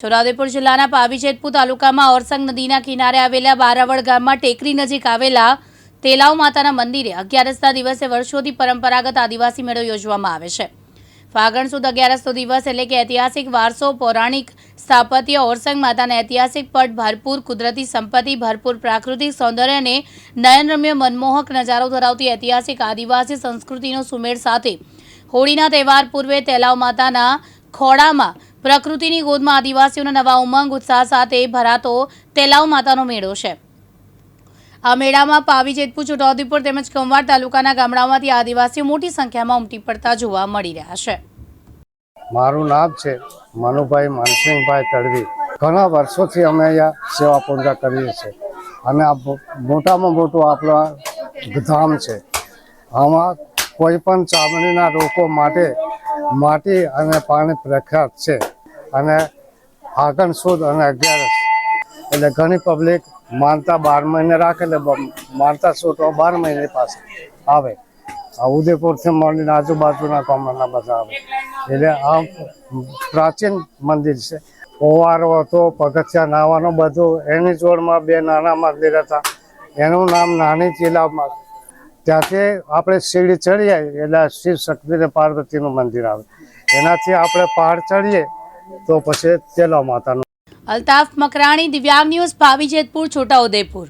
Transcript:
છોટાઉદેપુર જિલ્લાના પાવીજેતપુર તાલુકામાં ઓરસંગ નદીના કિનારે આવેલા બારાવળ ગામમાં ટેકરી નજીક આવેલા તેલાવ માતાના મંદિરે અગિયારસના દિવસે વર્ષોથી પરંપરાગત આદિવાસી મેળો યોજવામાં આવે છે. ફાગણ સુદ અગિયારસનો દિવસ એટલે કે ઐતિહાસિક વારસો, પૌરાણિક સ્થાપત્ય ઓરસંગ માતાના ઐતિહાસિક પટ, ભરપૂર કુદરતી સંપત્તિ, ભરપૂર પ્રાકૃતિક સૌંદર્ય અને નયનરમ્ય મનમોહક નજારો ધરાવતી ઐતિહાસિક આદિવાસી સંસ્કૃતિનો સુમેળ સાથે હોળીના તહેવાર પૂર્વે તેલાવ માતાના ખોડામાં પ્રકૃતિની ગોદમાં આદિવાસીઓના નવા ઉમંગ, ઉત્સાહ સાથે ભરાતો તેલાવ માતાનો મેળો છે. આ મેળામાં પાવી, જેતપુર, છોટાઉદેપુર તેમજ ખંભાત તાલુકાના ગામડાઓમાંથી આદિવાસીઓ મોટી સંખ્યામાં ઉમટી પડતા જોવા મળી રહ્યા છે. મારું નામ છે મનુભાઈ માનસિંહભાઈ તડવી. ઘણા વર્ષોથી અમે અહીંયા સેવા પૂજા કરીએ છીએ. અને આ મોટામાં મોટું આપણું ધામ છે. આમાં કોઈ પણ ચામડીના રોગો માટે માટી અને પાણી પ્રખ્યાત છે અને આગણ સુદ અને અગિયારસ. એટલે ઘણી પબ્લિક માનતા બાર મહિને રાખે એટલે માનતા સુદ બાર મહિને પાસે આવે. આ ઉદયપુરથી મળીને આજુબાજુના કોમરના બધા આવે. એટલે આ પ્રાચીન મંદિર છે. ઓવારો હતો, પગથિયા નાવાનો બધું એની જોડમાં બે નાના મંદિર હતા. એનું નામ નાની ચીલામાં ત્યાંથી આપણે સીડી ચડીએ એટલે શિવ શક્તિ ને પાર્વતીનું મંદિર આવે. એનાથી આપણે પહાડ ચડીએ, તો પછી તેલા માતાનું. અલ્તાફ મકરાણી, દિવ્યાંગ ન્યૂઝ પાવી જેતપુર, છોટાઉદેપુર.